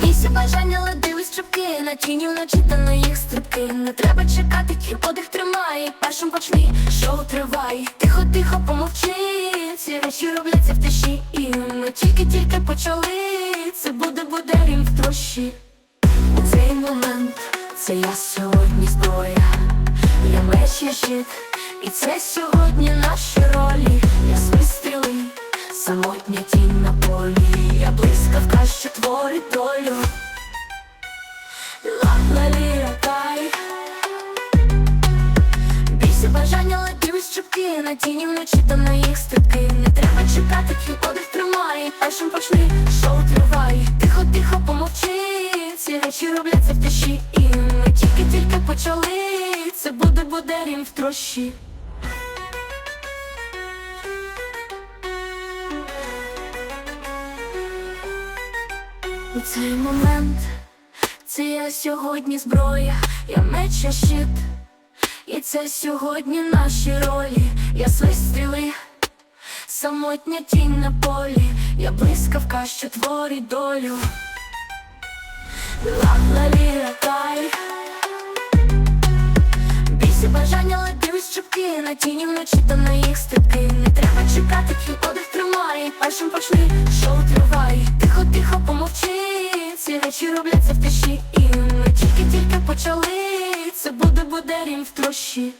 Після бажання ледиві стрибки, на тіню начитано їх стрибки. Не треба чекати, тільки подих тримай. Першим почни, шоу тривай. Тихо-тихо помовчи. Ці речі робляться в тиші. І ми тільки-тільки почали. Це буде буде рім в трощі. Цей момент, це я сьогодні зброя. Я меч, я щит, і це сьогодні наші ролі. Самотня тінь на полі. Я блискавка, що творить долю. Ла-ла-лі-ра-кай Бійся бажання летів щепки На тіні вночі та на їх стрибки Не треба чекати, твій подих тримає. Першим почни, шоу триває Тихо, тихо, помовчи. Ці речі робляться в тиші. І ми тільки-тільки почали. Це буде буде рім в трощі У цей момент це я сьогодні зброя, я меч, я щит. І це сьогодні наші ролі, я свист стріли, самотня тінь на полі, я блискавка, що творить долю. Ла-ла-лі-ра-кай. Бійся бажання летів щепки На тіні вночі та на їх стрибки Не треба чекати, твій подих тримає. Першим почни, шоу речі робляться в тиші І ми тільки-тільки почали. Це буде буде в трощі